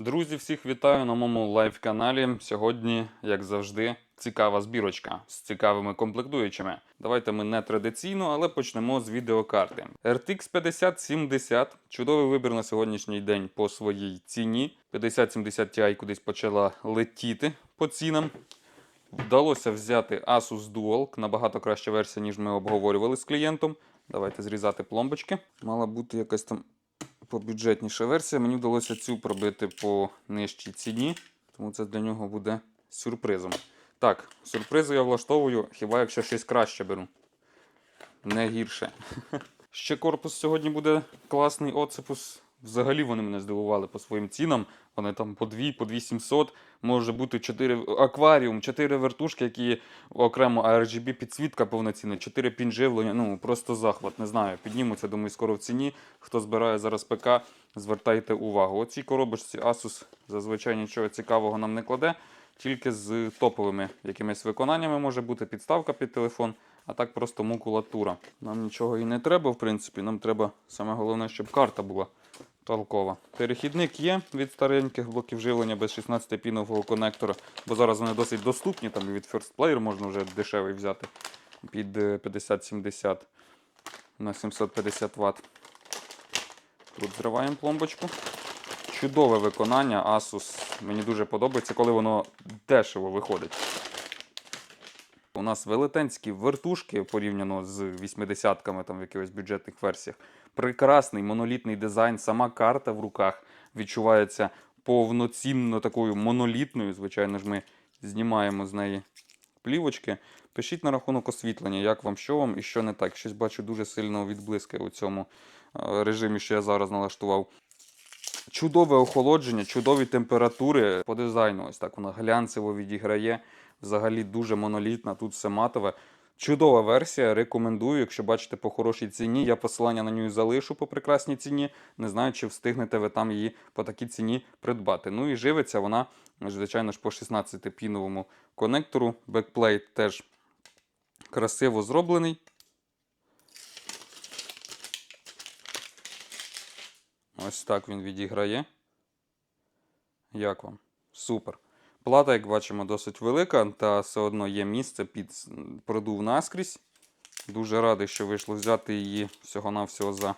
Друзі, всіх вітаю на моєму лайв-каналі. Сьогодні, як завжди, цікава збірочка з цікавими комплектуючими. Давайте ми не традиційно, але почнемо з відеокарти. RTX 5070 чудовий вибір на сьогоднішній день по своїй ціні. 5070 Ti кудись почала летіти по цінам. Вдалося взяти Asus Dual, набагато краща версія, ніж ми обговорювали з клієнтом. Давайте зрізати пломбочки. Мала бути якась там побюджетніша версія. Мені вдалося цю пробити по нижчій ціні, тому це для нього буде сюрпризом. Так, сюрпризи я влаштовую, хіба якщо щось краще беру. Не гірше. Ще корпус сьогодні буде класний оцепус. Взагалі вони мене здивували по своїм цінам. Вони там по 2, по 2700, може бути 4 акваріум, 4 вертушки, які окремо RGB підсвітка повноцінна, 4 пін живлення. Ну просто захват, не знаю. Піднімуться, думаю, скоро в ціні. Хто збирає зараз ПК, звертайте увагу. Оцій коробочці Asus зазвичай нічого цікавого нам не кладе, тільки з топовими якимись виконаннями може бути підставка під телефон, а так просто макулатура. Нам нічого і не треба, в принципі. Нам треба саме головне, щоб карта була толкова. Перехідник є від стареньких блоків живлення без 16-пінового конектора, бо зараз вони досить доступні, там від First Player можна вже дешевий взяти під е, 5070 на 750 Вт. Тут зриваємо пломбочку. Чудове виконання Asus. Мені дуже подобається, коли воно дешево виходить. У нас велетенські вертушки порівняно з 80-ками там в якихось бюджетних версіях. Прекрасний монолітний дизайн, сама карта в руках відчувається повноцінно такою монолітною. Звичайно ж, ми знімаємо з неї плівочки. Пишіть на рахунок освітлення, як вам, що вам і що не так. Щось бачу дуже сильно відблиски у цьому е, режимі, що я зараз налаштував. Чудове охолодження, чудові температури по дизайну. Ось так вона глянцево відіграє. Взагалі дуже монолітна, тут все матове. Чудова версія, рекомендую, якщо бачите по хорошій ціні. Я посилання на нього залишу по прекрасній ціні. Не знаю, чи встигнете ви там її по такій ціні придбати. Ну і живиться вона, звичайно ж, по 16-піновому конектору. Бекплейт теж красиво зроблений. Ось так він відіграє. Як вам? Супер. Плата, як бачимо, досить велика, та все одно є місце під продув наскрізь. Дуже радий, що вийшло взяти її всього-навсього за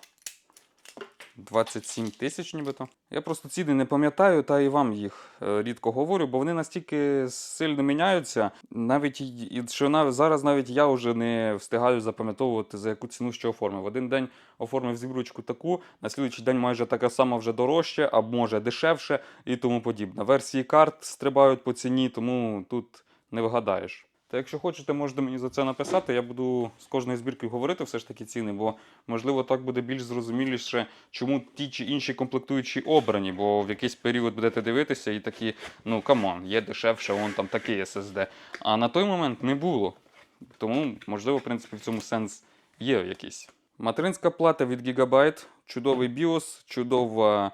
27 тисяч, нібито. Я просто ціни не пам'ятаю, та і вам їх е, рідко говорю, бо вони настільки сильно міняються. Навіть і- що зараз навіть я вже не встигаю запам'ятовувати, за яку ціну що оформив. Один день оформив збірочку таку, на слідуючий день майже така сама вже дорожче, а може дешевше і тому подібне. Версії карт стрибають по ціні, тому тут не вгадаєш. Та якщо хочете, можете мені за це написати. Я буду з кожної збірки говорити все ж таки ціни, бо можливо так буде більш зрозуміліше, чому ті чи інші комплектуючі обрані, бо в якийсь період будете дивитися і такі, ну камон, є дешевше, вон там такий SSD. А на той момент не було. Тому, можливо, в принципі, в цьому сенс є якийсь. Материнська плата від Gigabyte, чудовий BIOS, чудова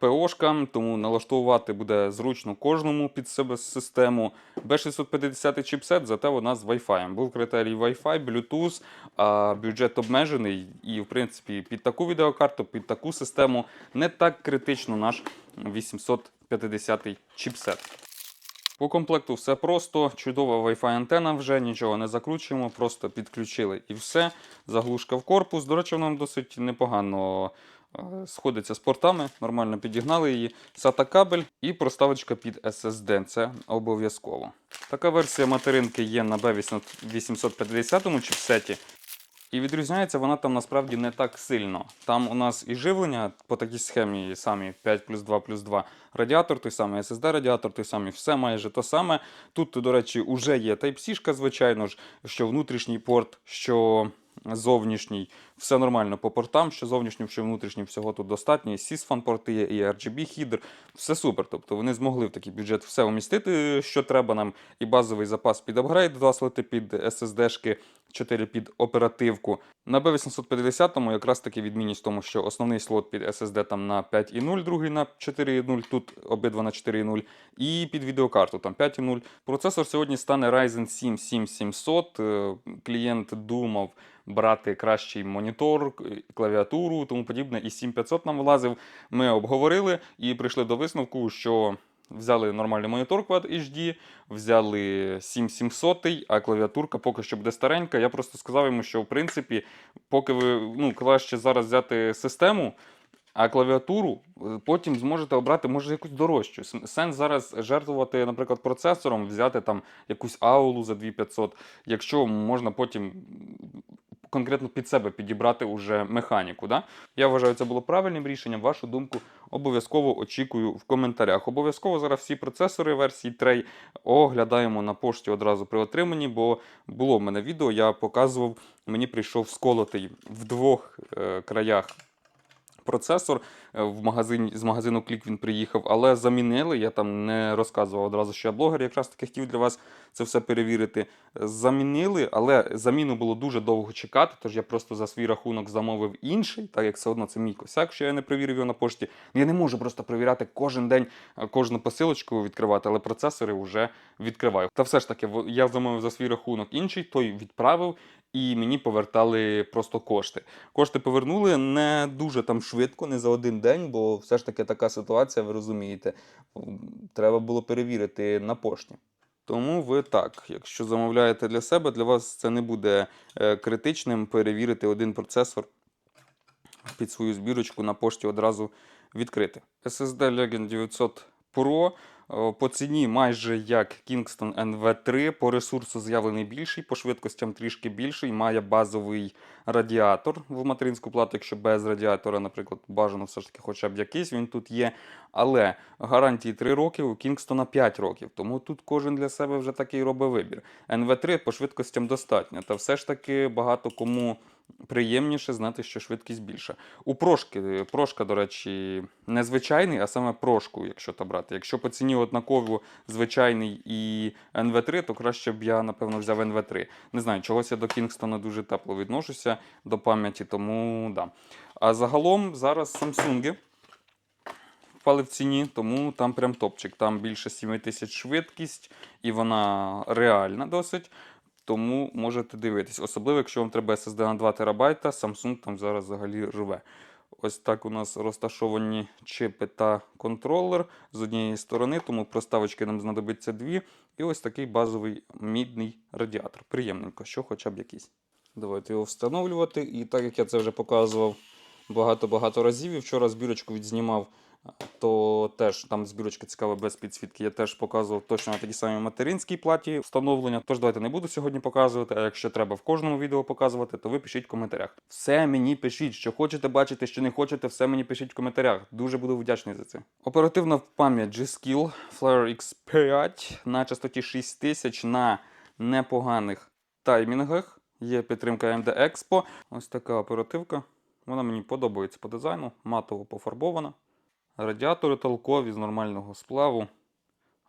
ПОшка, тому налаштовувати буде зручно кожному під себе систему. B650 чіпсет, зате вона з Wi-Fi. Був критерій Wi-Fi, Bluetooth, а бюджет обмежений. І, в принципі, під таку відеокарту, під таку систему не так критично наш 850 чіпсет. По комплекту все просто, чудова Wi-Fi антена вже, нічого не закручуємо, просто підключили і все. Заглушка в корпус. До речі, вона досить непогано е, сходиться з портами, нормально підігнали її. SATA кабель і проставочка під SSD. Це обов'язково. Така версія материнки є на B850 чіпсеті. І відрізняється вона там насправді не так сильно. Там у нас і живлення по такій схемі самі 5 плюс 2 плюс 2. Радіатор той самий, SSD радіатор той самий, все майже то саме. Тут, до речі, вже є Type-C, звичайно ж, що внутрішній порт, що зовнішній. Все нормально по портам, що зовнішнім, що внутрішнім, всього тут достатньо. І SysFan порти є, і RGB хідер. Все супер. Тобто вони змогли в такий бюджет все умістити, що треба нам. І базовий запас під апгрейд, два слоти під SSD-шки, 4 під оперативку. На B850 якраз таки відмінність в тому, що основний слот під SSD там на 5.0, другий на 4.0, тут обидва на 4.0, і під відеокарту там 5.0. Процесор сьогодні стане Ryzen 7 7700. Е, Клієнт думав брати кращий монітор. Монітор, клавіатуру, тому подібне. І 7500 нам влазив. Ми обговорили і прийшли до висновку, що взяли нормальний монітор Quad HD, взяли 7700, а клавіатурка поки що буде старенька. Я просто сказав йому, що в принципі, поки ви ну, краще зараз взяти систему. А клавіатуру е, потім зможете обрати, може, якусь дорожчу. Сенс зараз жертвувати, наприклад, процесором, взяти там якусь аулу за 2500, якщо можна потім конкретно під себе підібрати уже механіку. Да? Я вважаю, це було правильним рішенням. Вашу думку обов'язково очікую в коментарях. Обов'язково зараз всі процесори версії Trey оглядаємо на пошті одразу при отриманні, бо було в мене відео, я показував, мені прийшов сколотий в двох е, краях процесор. Е, В магазині, з магазину Клік він приїхав, але замінили. Я там не розказував одразу, що я блогер, якраз таки хотів для вас це все перевірити. Замінили, але заміну було дуже довго чекати, тож я просто за свій рахунок замовив інший, так як все одно це мій косяк, що я не перевірив його на пошті. Ну, Я не можу просто перевіряти кожен день е, кожну посилочку відкривати, але процесори вже відкриваю. Та все ж таки, я замовив за свій рахунок інший, той відправив. І мені повертали просто кошти. Кошти повернули не дуже там швидко, не за один день, бо все ж таки така ситуація, ви розумієте. Треба було перевірити на пошті. Тому ви так, якщо замовляєте для себе, для вас це не буде е, критичним перевірити один процесор під свою збірочку на пошті одразу відкрити. SSD Legend 900 Pro по ціні майже як Kingston NV3, по ресурсу з'явлений більший, по швидкостям трішки більший, має базовий радіатор в материнську плату, якщо без радіатора, наприклад, бажано все ж таки хоча б якийсь він тут є. Але гарантії 3 роки, у Кінгстона 5 років. Тому тут кожен для себе вже такий робить вибір. NV3 по швидкостям достатньо. Та все ж таки багато кому приємніше знати, що швидкість більша. У прошки, прошка, до речі, не звичайний, а саме прошку, якщо то брати. Якщо по ціні однаково звичайний і NV3, то краще б я, напевно, взяв NV3. Не знаю, чогось я до Кінгстона дуже тепло відношуся до пам'яті, тому да. А загалом зараз Samsung впали в ціні, тому там прям топчик. Там більше 7 тисяч швидкість, і вона реальна досить. Тому можете дивитись. Особливо, якщо вам треба SSD на 2 ТБ, Samsung там зараз взагалі живе. Ось так у нас розташовані чипи та контролер з однієї сторони, тому проставочки нам знадобиться дві. І ось такий базовий мідний радіатор. Приємненько, що хоча б якийсь. Давайте його встановлювати. І так як я це вже показував багато-багато разів, і вчора збірочку відзнімав, то теж там збірочка цікава без підсвітки. Я теж показував точно на такій самій материнській платі встановлення. Тож давайте не буду сьогодні показувати. А якщо треба в кожному відео показувати, то ви пишіть в коментарях. Все мені пишіть, що хочете бачити, що не хочете, все мені пишіть в коментарях. Дуже буду вдячний за це. Оперативна пам'ять G-Skill Flare X5 на частоті 6000 на непоганих таймінгах. Є підтримка AMD Expo. Ось така оперативка. Вона мені подобається по дизайну, матово пофарбована. Радіатори толкові з нормального сплаву,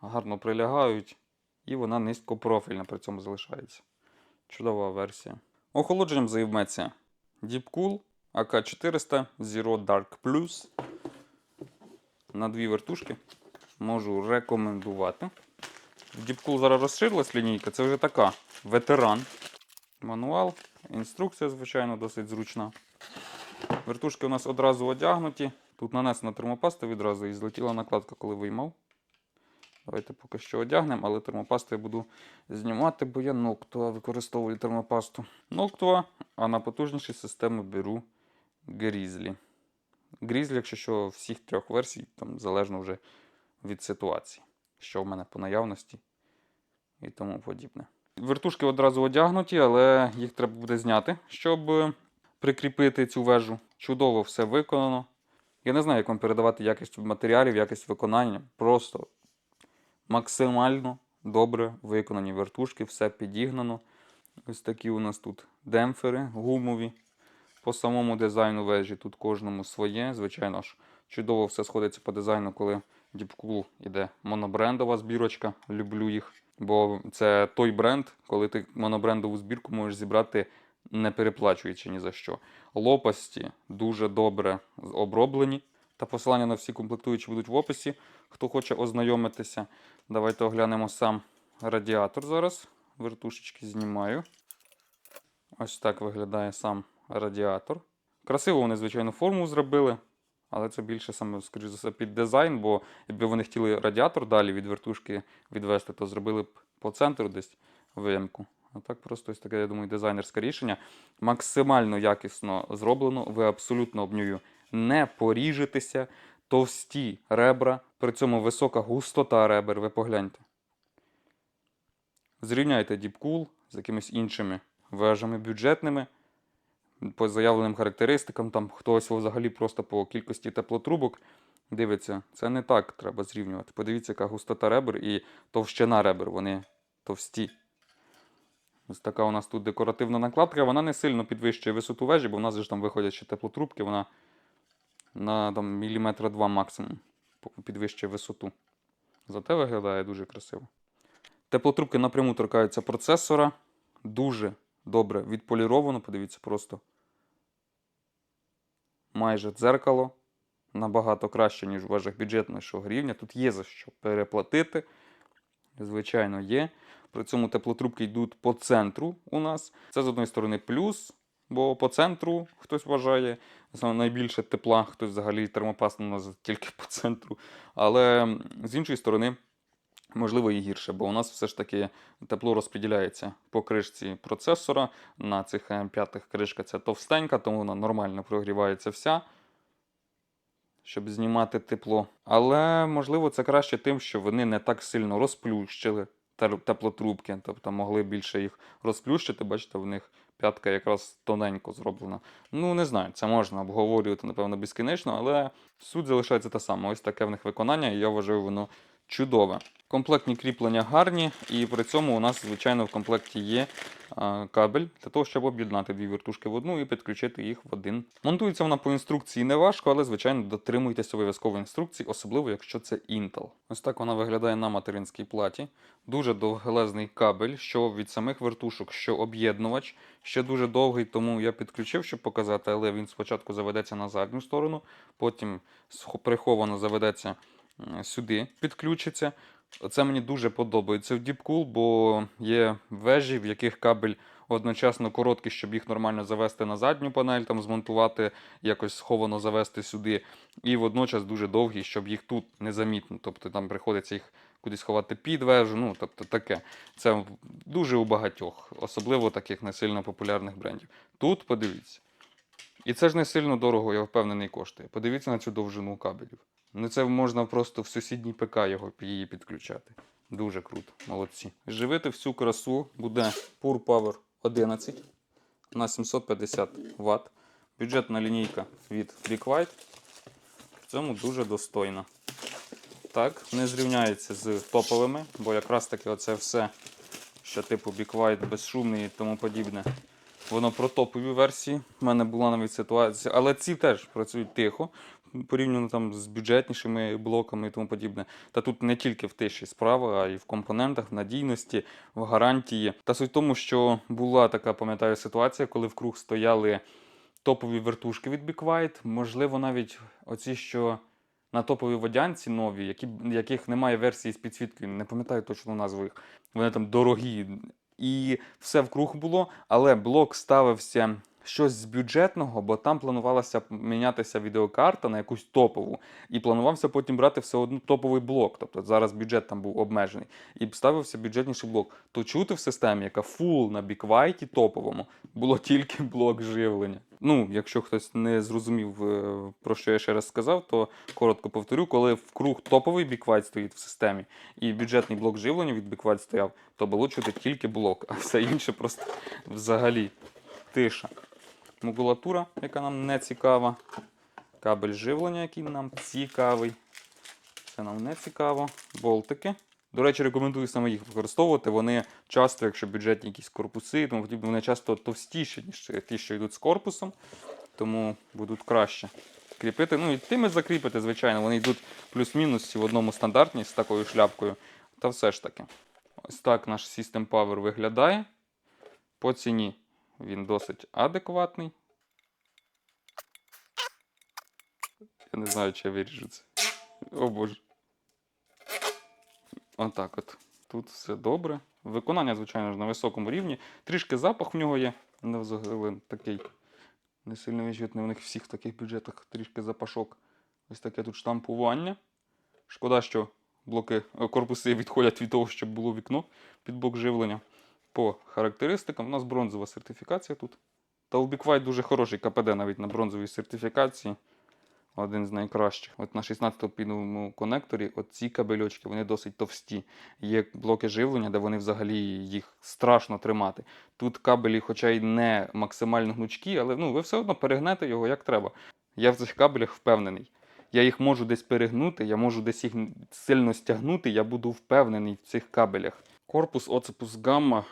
гарно прилягають, і вона низькопрофільна при цьому залишається. Чудова версія. Охолодженням займеться Deepcool AK400 Zero Dark Plus. На дві вертушки можу рекомендувати. В Deepcool зараз розширилась лінійка, це вже така ветеран. Мануал, інструкція, звичайно, досить зручна. Вертушки у нас одразу одягнуті. Тут нанесена термопаста відразу і злетіла накладка, коли виймав. Давайте поки що одягнемо, але термопасту я буду знімати, бо я Noctua використовую термопасту. Noctua, а на потужніші системи беру Grizzly. Grizzly, якщо що, всіх трьох версій, там залежно вже від ситуації, що в мене по наявності і тому подібне. Вертушки одразу одягнуті, але їх треба буде зняти, щоб прикріпити цю вежу. Чудово все виконано. Я не знаю, як вам передавати якість матеріалів, якість виконання. Просто максимально добре виконані вертушки, все підігнано. Ось такі у нас тут демпфери гумові. По самому дизайну вежі тут кожному своє. Звичайно ж, чудово все сходиться по дизайну, коли Deepcool іде монобрендова збірочка. Люблю їх. Бо це той бренд, коли ти монобрендову збірку можеш зібрати, не переплачуючи ні за що. Лопасті дуже добре оброблені. Та посилання на всі комплектуючі будуть в описі. Хто хоче ознайомитися, давайте оглянемо сам радіатор зараз. Вертушечки знімаю. Ось так виглядає сам радіатор. Красиво вони, звичайно, форму зробили, але це більше саме, скоріш за все, під дизайн, бо якби вони хотіли радіатор далі від вертушки відвести, то зробили б по центру десь виямку. А так просто ось таке, я думаю, дизайнерське рішення. Максимально якісно зроблено. Ви абсолютно об нього не поріжетеся. Товсті ребра, при цьому висока густота ребер, ви погляньте. Зрівняйте Deepcool з якимись іншими вежами бюджетними, по заявленим характеристикам, там хтось взагалі просто по кількості теплотрубок дивиться. Це не так треба зрівнювати. Подивіться, яка густота ребер і товщина ребер, вони товсті. Ось така у нас тут декоративна накладка. Вона не сильно підвищує висоту вежі, бо в нас же ж там виходять ще теплотрубки, вона на там, міліметра два максимум підвищує висоту. Зате виглядає дуже красиво. Теплотрубки напряму торкаються процесора. Дуже добре відполіровано. Подивіться просто. Майже дзеркало. Набагато краще, ніж в вежах бюджетного рівня. Тут є за що переплатити. Звичайно, є. При цьому теплотрубки йдуть по центру у нас. Це з одної сторони плюс, бо по центру хтось вважає найбільше тепла, хтось взагалі термопаст у нас тільки по центру. Але з іншої сторони, можливо, і гірше, бо у нас все ж таки тепло розподіляється по кришці процесора. На цих е, п'ятих кришка ця товстенька, тому вона нормально прогрівається вся. Щоб знімати тепло. Але можливо це краще тим, що вони не так сильно розплющили теплотрубки, тобто могли більше їх розплющити. Бачите, в них п'ятка якраз тоненько зроблена. Ну, не знаю, це можна обговорювати, напевно, безкінечно, але суть залишається та сама. Ось таке в них виконання, і я вважаю, воно чудове. Комплектні кріплення гарні, і при цьому у нас, звичайно, в комплекті є кабель для того, щоб об'єднати дві вертушки в одну і підключити їх в один. Монтується вона по інструкції не важко, але, звичайно, дотримуйтесь обов'язково інструкції, особливо якщо це Intel. Ось так вона виглядає на материнській платі. Дуже довгелезний кабель, що від самих вертушок, що об'єднувач. Ще дуже довгий, тому я підключив, щоб показати, але він спочатку заведеться на задню сторону, потім приховано заведеться сюди, підключиться. Це мені дуже подобається в Deepcool, бо є вежі, в яких кабель одночасно короткий, щоб їх нормально завести на задню панель, там змонтувати, якось сховано завести сюди, і водночас дуже довгий, щоб їх тут незамітно. Тобто там приходиться їх кудись ховати під вежу. Ну, тобто таке. Це дуже у багатьох, особливо таких не сильно популярних брендів. Тут подивіться. І це ж не сильно дорого, я впевнений, коштує. Подивіться на цю довжину кабелів. Ну це можна просто в сусідній ПК його її підключати. Дуже круто, молодці. Живити всю красу буде Pure Power 11 на 750 Вт. Бюджетна лінійка від White. В цьому дуже достойна. Так, не зрівняється з топовими, бо якраз таки оце все, що типу White, безшумний і тому подібне. Воно про топові версії. У мене була навіть ситуація, але ці теж працюють тихо, порівняно там з бюджетнішими блоками і тому подібне. Та тут не тільки в тиші справа, а й в компонентах, в надійності, в гарантії. Та суть в тому, що була така, пам'ятаю, ситуація, коли в круг стояли топові вертушки від Big можливо, навіть оці, що на топовій водянці нові, які, яких немає версії з підсвіткою, не пам'ятаю точно назви їх. Вони там дорогі. І все вкруг було, але блок ставився щось з бюджетного, бо там планувалося мінятися відеокарта на якусь топову. І планувався потім брати все одно топовий блок. Тобто зараз бюджет там був обмежений. І ставився бюджетніший блок. То чути в системі, яка фул на біквайті топовому, було тільки блок живлення. Ну, якщо хтось не зрозумів, е, про що я ще раз сказав, то коротко повторю, коли вкруг топовий біквайт стоїть в системі, і бюджетний блок живлення від біквайт стояв, то було чути тільки блок, а все інше просто взагалі тиша. Макулатура, яка нам не цікава. Кабель живлення, який нам цікавий. Це нам не цікаво. Болтики. До речі, рекомендую саме їх використовувати. Вони часто, якщо бюджетні якісь корпуси, тому вони часто товстіші, ніж ті, що йдуть з корпусом, тому будуть краще кріпити. Ну і тими закріпити, звичайно, вони йдуть плюс-мінус в одному стандартні з такою шляпкою. Та все ж таки. Ось так наш System Power виглядає. По ціні він досить адекватний. Я не знаю, чи я виріжу це. О боже. Отак от. Тут все добре. Виконання, звичайно ж, на високому рівні. Трішки запах в нього є. Не взагалі такий Не сильно відчутний у них всіх в таких бюджетах трішки запашок. Ось таке тут штампування. Шкода, що блоки, е, корпуси відходять від того, щоб було вікно під блок живлення. По характеристикам у нас бронзова сертифікація тут. Та дуже хороший КПД навіть на бронзовій сертифікації. Один з найкращих. От на 16 піновому конекторі ці кабельочки вони досить товсті. Є блоки живлення, де вони взагалі їх страшно тримати. Тут кабелі, хоча й не максимально гнучкі, але ну, ви все одно перегнете його як треба. Я в цих кабелях впевнений. Я їх можу десь перегнути, я можу десь їх сильно стягнути, я буду впевнений в цих кабелях. Корпус Оцепус Gamma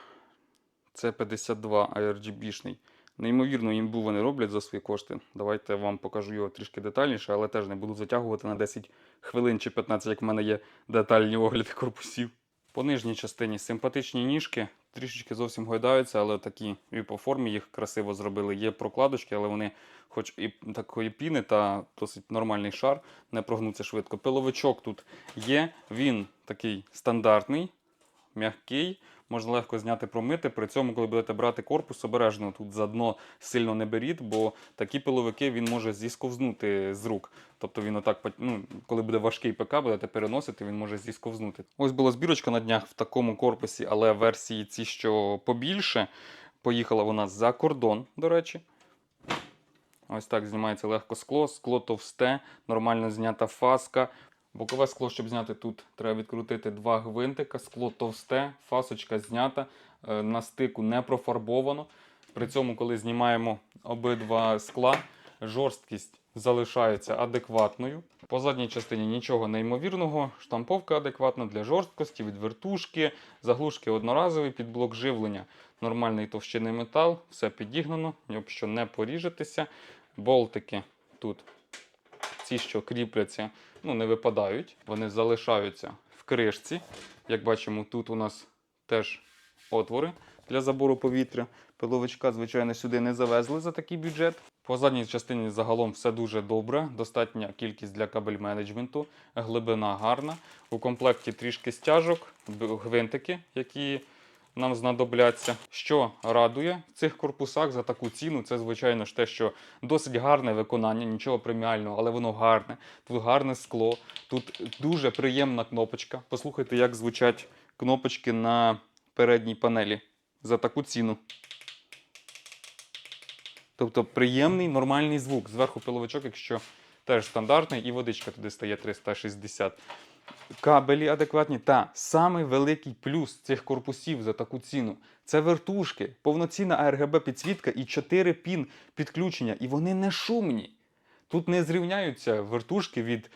це 52 ARGB-шний. Неймовірно, імбу вони роблять за свої кошти. Давайте вам покажу його трішки детальніше, але теж не буду затягувати на 10 хвилин чи 15, як в мене є детальні огляди корпусів. По нижній частині симпатичні ніжки, трішечки зовсім гойдаються, але такі і по формі їх красиво зробили. Є прокладочки, але вони, хоч і такої піни та досить нормальний шар, не прогнуться швидко. Пиловичок тут є, він такий стандартний, м'який, можна легко зняти, промити. При цьому, коли будете брати корпус, обережно тут за дно сильно не беріть, бо такі пиловики він може зісковзнути з рук. Тобто він отак, ну, коли буде важкий ПК, будете переносити, він може зісковзнути. Ось була збірочка на днях в такому корпусі, але версії ці, що побільше, поїхала вона за кордон, до речі. Ось так знімається легко скло, скло товсте, нормально знята фаска. Бокове скло, щоб зняти тут, треба відкрутити два гвинтика, скло товсте, фасочка знята, е, на стику не профарбовано. При цьому, коли знімаємо обидва скла, жорсткість залишається адекватною. По задній частині нічого неймовірного, штамповка адекватна для жорсткості, від вертушки, заглушки одноразові під блок живлення, нормальний товщини метал, все підігнано, якщо не поріжетеся. Болтики тут, ці, що кріпляться, ну, не випадають, вони залишаються в кришці. Як бачимо, тут у нас теж отвори для забору повітря. Пиловичка, звичайно, сюди не завезли за такий бюджет. По задній частині загалом все дуже добре. Достатня кількість для кабель менеджменту, глибина гарна. У комплекті трішки стяжок, гвинтики, які нам знадобляться. Що радує в цих корпусах за таку ціну, це звичайно ж те, що досить гарне виконання, нічого преміального, але воно гарне. Тут гарне скло, тут дуже приємна кнопочка. Послухайте, як звучать кнопочки на передній панелі за таку ціну. Тобто приємний нормальний звук. Зверху пиловичок, якщо теж стандартний, і водичка туди стає 360. Кабелі адекватні. Та самий великий плюс цих корпусів за таку ціну це вертушки, повноцінна RGB підсвітка і 4 пін підключення. І вони не шумні. Тут не зрівняються вертушки від.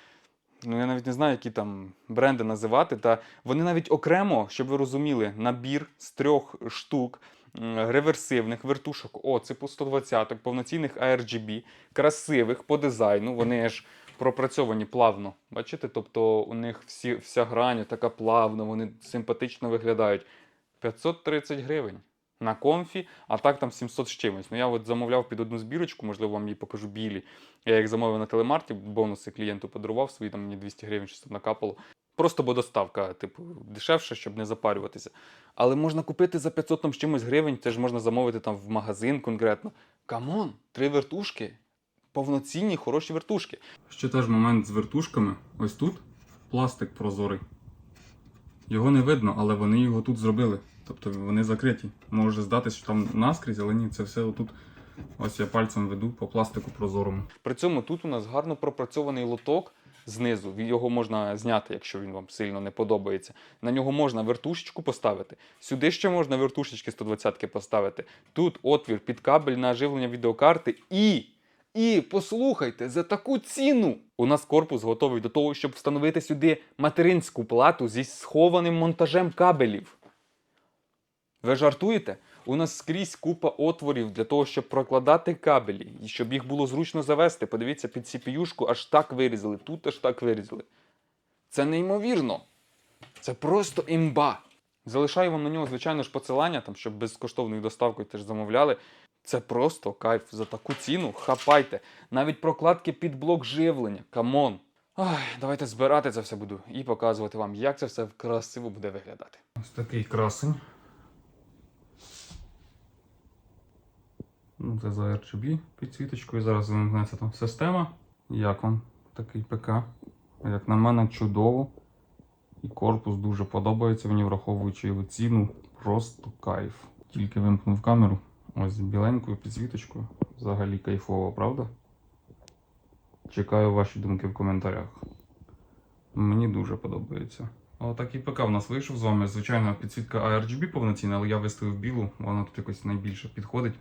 Ну, я навіть не знаю, які там бренди називати. Та вони навіть окремо, щоб ви розуміли, набір з трьох штук реверсивних вертушок оцепу 120 повноцінних ARGB, красивих по дизайну. Вони ж пропрацьовані плавно. Бачите? Тобто у них всі, вся грань така плавна, вони симпатично виглядають. 530 гривень. На комфі, а так там 700 з чимось. Ну я от замовляв під одну збірочку, можливо, вам її покажу білі. Я їх замовив на телемарті, бонуси клієнту подарував, свої там мені 200 гривень щось накапало. Просто бо доставка, типу, дешевше, щоб не запарюватися. Але можна купити за 500 там з чимось гривень, це ж можна замовити там в магазин конкретно. Камон, три вертушки. Повноцінні, хороші вертушки. Ще теж момент з вертушками. Ось тут пластик прозорий. Його не видно, але вони його тут зробили. Тобто вони закриті. Може здатись, що там наскрізь, але ні, це все отут. Ось я пальцем веду по пластику прозорому. При цьому тут у нас гарно пропрацьований лоток знизу. Його можна зняти, якщо він вам сильно не подобається. На нього можна вертушечку поставити. Сюди ще можна вертушечки 120 поставити. Тут отвір під кабель на живлення відеокарти і. І послухайте, за таку ціну у нас корпус готовий до того, щоб встановити сюди материнську плату зі схованим монтажем кабелів. Ви жартуєте? У нас скрізь купа отворів для того, щоб прокладати кабелі і щоб їх було зручно завести. Подивіться, під CPU-шку аж так вирізали, тут аж так вирізали. Це неймовірно. Це просто імба. Залишаю вам на нього, звичайно ж, посилання, там, щоб безкоштовною доставкою теж замовляли. Це просто кайф за таку ціну. Хапайте. Навіть прокладки під блок живлення. Камон. Ой, давайте збирати це все буду і показувати вам, як це все красиво буде виглядати. Ось такий красень. Ну, це за RGB підсвіточкою. Зараз вимкнеться там система. Як вам такий ПК? Як на мене, чудово. І корпус дуже подобається мені, враховуючи його ціну. Просто кайф. Тільки вимкнув камеру. Ось з біленькою підсвіточкою. Взагалі кайфово, правда? Чекаю ваші думки в коментарях. Мені дуже подобається. Отакий ПК в нас вийшов з вами. Звичайно, підсвітка ARGB повноцінна, але я виставив білу, вона тут якось найбільше підходить.